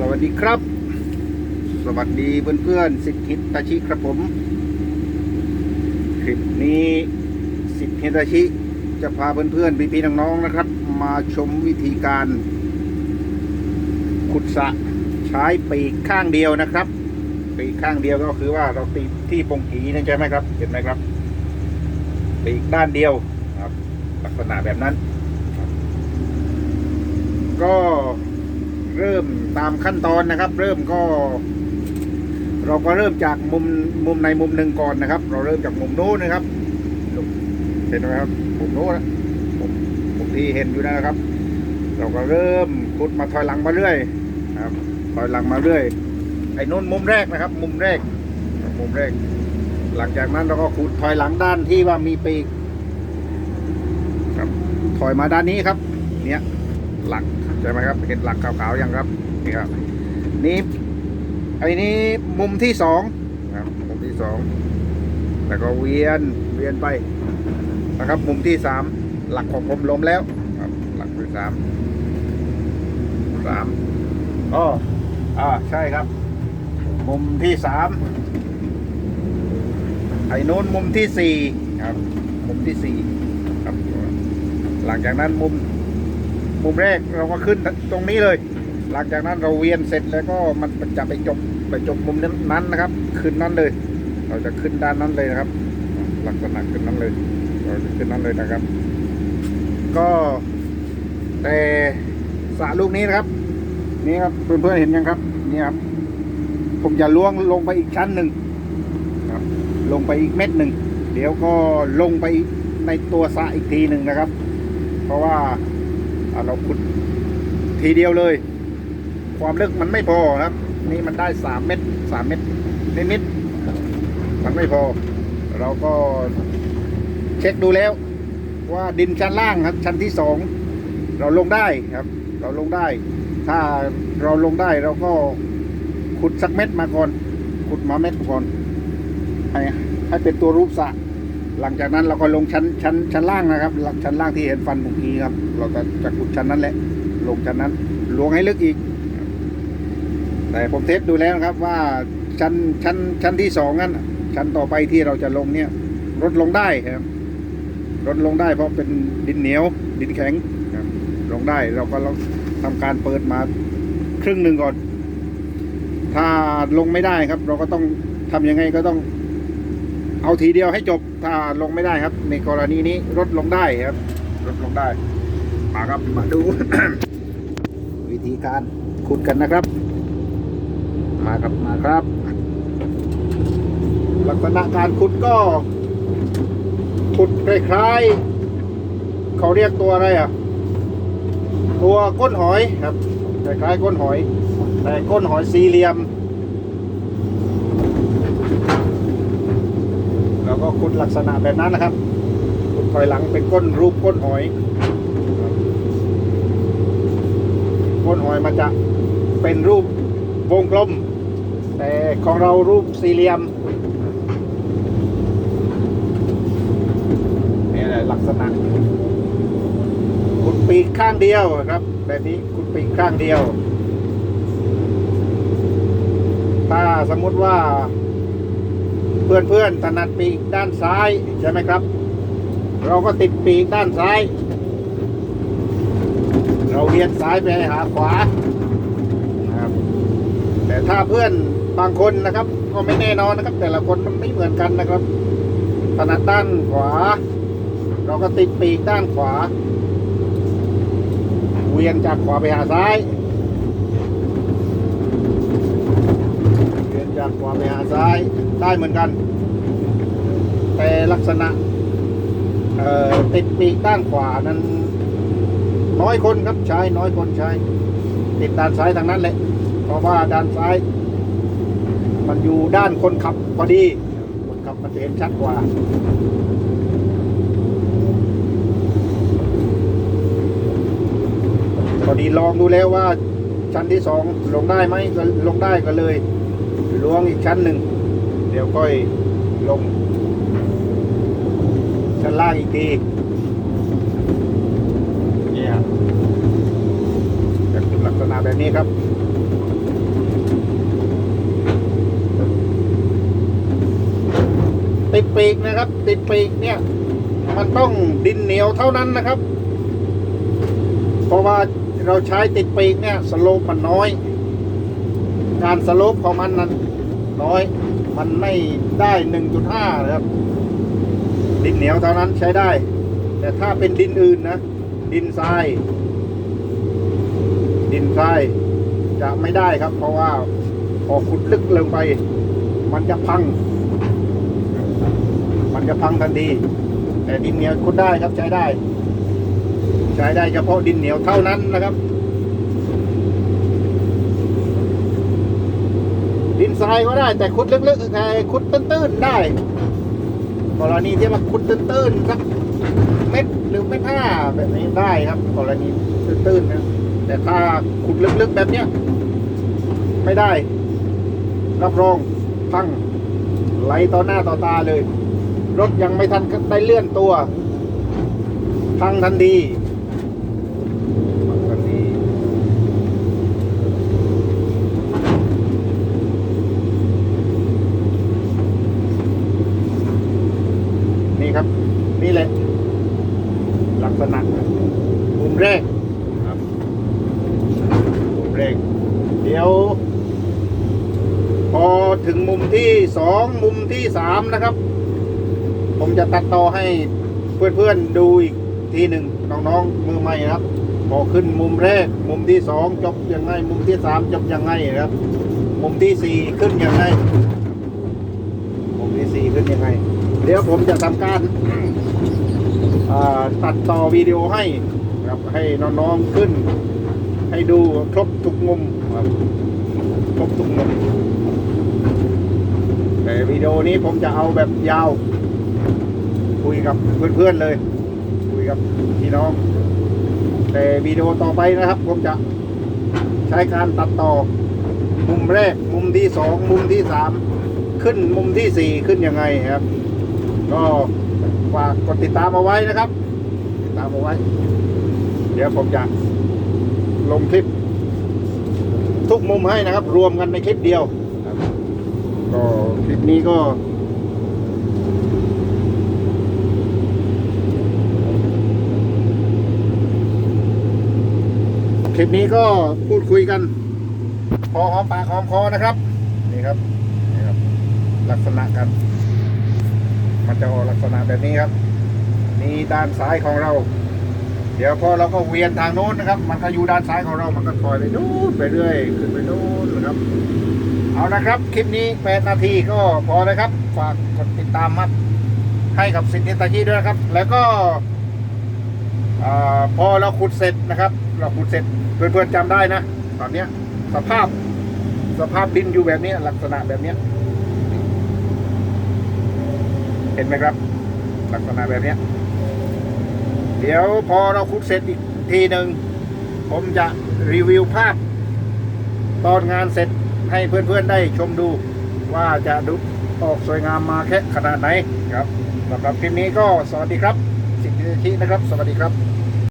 สวัสดีครับ สวัสดีเพื่อนๆสิทธิตาชิครับผม คลิปนี้สิทธิตาชิจะพาเพื่อนๆพี่ๆน้องๆนะครับ มาชมวิธีการ ขุดสะใช้ปีกข้างเดียวนะครับ ปีกข้างเดียวก็คือว่าเราตีที่ปงกีนั่นใช่ไหมครับ เห็นไหมครับ ปีกด้านเดียวครับ ลักษณะแบบนั้น ก็ เริ่มตามขั้นตอนนะครับ เริ่มก็ เราก็เริ่มจากมุมมุมในมุมหนึ่งก่อนนะครับ เราเริ่มจากมุมโน้นนะครับเห็นไหมครับมุมโน้นนะมุมที่เห็นอยู่นะครับ เราก็เริ่มขุดมาถอยหลังมาเรื่อยนะครับถอยหลังมาเรื่อยไอ้นู้นมุมแรกนะครับ มุมแรก มุมแรก หลังจากนั้นเราก็ขุดถอยหลังด้านที่ว่ามีปีกครับถอยมาด้านนี้ครับ เนี่ย หลักใช่ไหมครับ เห็นหลักขาวๆยังครับนี่ครับนี่ไอ้นี้มุมที่สองนะครับมุมที่สองแล้วก็เวียนเวียนไปนะครับ มุมที่สามหลักของผมล้มแล้วครับ หลักที่สามสามอ๋ออ่าใช่ครับ มุมที่สามไอ้นู้นมุมที่สี่ครับ มุมที่สี่ครับ หลังจากนั้นมุม มุมแรกเราก็ขึ้นตรงนี้เลย หลังจากนั้นเราเวียนเสร็จแล้วก็มันจะไปจบไปจบมุมนั้นนะครับ ขึ้นนั้นเลย เราจะขึ้นด้านนั้นเลยนะครับ ลักษณะขึ้นนั้นเลย เราจะขึ้นนั้นเลยนะครับ ก็แต่สระลูกนี้นะครับ นี่ครับเพื่อนๆเห็นยังครับนี่ครับ ผมจะล้วงลงไปอีกชั้นหนึ่งครับ ลงไปอีกเม็ดหนึ่งเดี๋ยวก็ลงไปในตัวสระอีกทีหนึ่งนะครับ เพราะว่า เราขุดทีเดียวเลย ความลึกมันไม่พอครับ นี่มันได้สามเม็ดสามเม็ดนิดๆมันไม่พอ เราก็เช็คดูแล้ว ว่าดินชั้นล่างครับ ชั้นที่สองเราลงได้ครับ เราลงได้ ถ้าเราลงได้เราก็ขุดสักเม็ดมาก่อนขุดมาเม็ดก่อนให้ให้เป็นตัวรูปสระ หลังจากนั้นเราก็ลงชั้นชั้นชั้นล่างนะครับหลังชั้นล่างที่เห็นฟันเมื่อกี้ครับ เราจะจะขุดชั้นนั้นแหละ ลงชั้นนั้นลวงให้ลึกอีก แต่ผมเทสดูแล้วนะครับว่าชั้นชั้นชั้นที่สองนั้นชั้นต่อไปที่เราจะลงเนี่ยลดลงได้ครับลดลงได้เพราะเป็นดินเหนียว ดินแข็งครับลงได้เราก็ลองทำการเปิดมาครึ่งหนึ่งก่อน ถ้าลงไม่ได้ครับ เราก็ต้องทำยังไงก็ต้อง เอาทีเดียวให้จบถ้าลงไม่ได้ครับ ในกรณีนี้ลดลงได้ครับลดลงได้มาครับมาดู วิธีการขุดกันนะครับ มาครับมาครับ ลักษณะการขุดก็ ขุดคล้ายๆเขาเรียกตัวอะไรอะตัวก้นหอยครับคล้ายๆก้นหอย แต่ก้นหอยสี่เหลี่ยม ล้วก็ขุดลักษณะแบบนั้นนะครับขุดถอยหลังเป็นก้นรูปก้นหอยก้นหอยมันจะเป็นรูปวงกลม แต่ของเรารูปสี่เหลี่ยมนี่แหละลักษณะขุดปีกข้างเดียวครับแบบนี้ขุดปีกข้างเดียว ถ้าสมมุติว่า เพื่อนเพื่อนๆถนัดปีกด้านซ้ายใช่ไหมครับ เราก็ติดปีกด้านซ้าย เราเวียนซ้ายไปหาขวานะครับ แต่ถ้าเพื่อนบางคนนะครับ ก็ไม่แน่นอนนะครับ แต่ละคนมันไม่เหมือนกันนะครับถนัดด้านขวา เราก็ติดปีกด้านขวา เวียนจากขวาไปหาซ้ายากขวาไปหาซ้ายได้เหมือนกัน แต่ลักษณะติดปีกด้านขวานั้น น้อยคนครับใช้น้อยคนใช้ ติดด้านซ้ายทางนั้นแหละเพราะว่าด้านซ้าย มันอยู่ด้านคนขับพอดี คนขับมันจะเห็นชัดกว่าพอดีลองดูแล้วว่าชั้นที่สองลงได้ไหมลงได้ก็เลย ล้วงอีกชั้นหนึ่ง เดี๋ยวก็ยลง ชั้นล่างอีกทีเนี่ยรับจากจุดลักษณะแบบนี้ครับติดปีกนะครับ ติดปีกเนี่ย มันต้องดินเหนียวเท่านั้นนะครับ เพราะว่าเราใช้ติดปีกเนี่ยสโลปมันน้อย การสโลปของมันนั้นน้อย มันไม่ได้หนึ่งจุดห้านะครับ ดินเหนียวเท่านั้นใช้ได้ แต่ถ้าเป็นดินอื่นนะ ดินทราย ดินทรายจะไม่ได้ครับ เพราะว่าพอขุดลึกลงไป มันจะพัง มันจะพังทันที แต่ดินเหนียวขุดได้ครับใช้ได้ ใช้ได้เฉพาะดินเหนียวเท่านั้นนะครับ ดิน ทรายก็ได้ แต่ขุดลึกๆไงขุดตื้นๆได้กรณีที่ว่าขุดตื้นๆสักเม็ดหรือเม็ดห้าแบบนี้ได้ครับกรณีตื้นๆนะแต่ถ้าขุดลึกๆแบบเนี้ยไม่ได้ รับรองพังไหลต่อหน้าต่อตาเลย รถยังไม่ทันได้เลื่อนตัวพังทันทีพังทันทีนี่ครับ นี่แหละ ลักษณะมุมแรกครับมุมแรก เดี๋ยว พอถึงมุมที่สองมุมที่สามนะครับ ผมจะตัดต่อให้เพื่อนๆดูอีกทีหนึ่งน้องๆมือใหม่นะครับพอขึ้นมุมแรก มุมที่สองจบยังไง มุมที่สามจบยังไงครับ มุมที่สี่ขึ้นยังไง มุมที่สี่ขึ้นยังไง เดี๋ยวผมจะทำการตัดต่อวิดีโอให้ครับให้น้องๆขึ้น ให้ดูครบทุกมุม ครับครบทุกมุมแต่วิดีโอนี้ผมจะเอาแบบยาว คุยกับเพื่อนๆเลย คุยกับพี่น้อง แต่วิดีโอต่อไปนะครับ ผมจะใช้การตัดต่อ มุมแรก มุมที่สองมุมที่สามขึ้นมุมที่สี่ขึ้นยังไงครับ ก็ฝากกดติดตามเอาไว้นะครับ ติดตามเอาไว้ เดี๋ยวผมจะลงคลิป ทุกมุมให้นะครับ รวมกันในคลิปเดียวก็คลิปนี้ก็คลิปนี้ก็พูดคุยกัน พอหอมปากหอมคอนะครับ นี่ครับนี่ครับ ลักษณะกัน มันจะออกลักษณะแบบนี้ครับ นี่ด้านซ้ายของเรา เดี๋ยวพอเราก็เวียนทางโน้นนะครับ มันก็อยู่ด้านซ้ายของเรา มันก็ปล่อยไปนู่นไปเรื่อยขึ้นไปนู่นนะครับ เอานะครับ คลิปนี้ 8 นาทีก็พอเลยครับ ฝากกดติดตามมัดให้กับสิทธิตาชีด้วยนะครับ แล้วก็พอเราขุดเสร็จนะครับ เราขุดเสร็จเพื่อนๆจำได้นะ ตอนนี้สภาพสภาพดินอยู่แบบนี้ลักษณะแบบนี้เห็นไหมครับ ลักษณะแบบนี้ เดี๋ยวพอเราขุดเสร็จอีกทีหนึ่ง ผมจะรีวิวภาพ ตอนงานเสร็จให้เพื่อนๆได้ชมดูว่าจะดูออกสวยงามมาแค่ขนาดไหนครับสำหรับคลิปนี้ก็สวัสดีครับ สิทธินะครับ สวัสดีครับ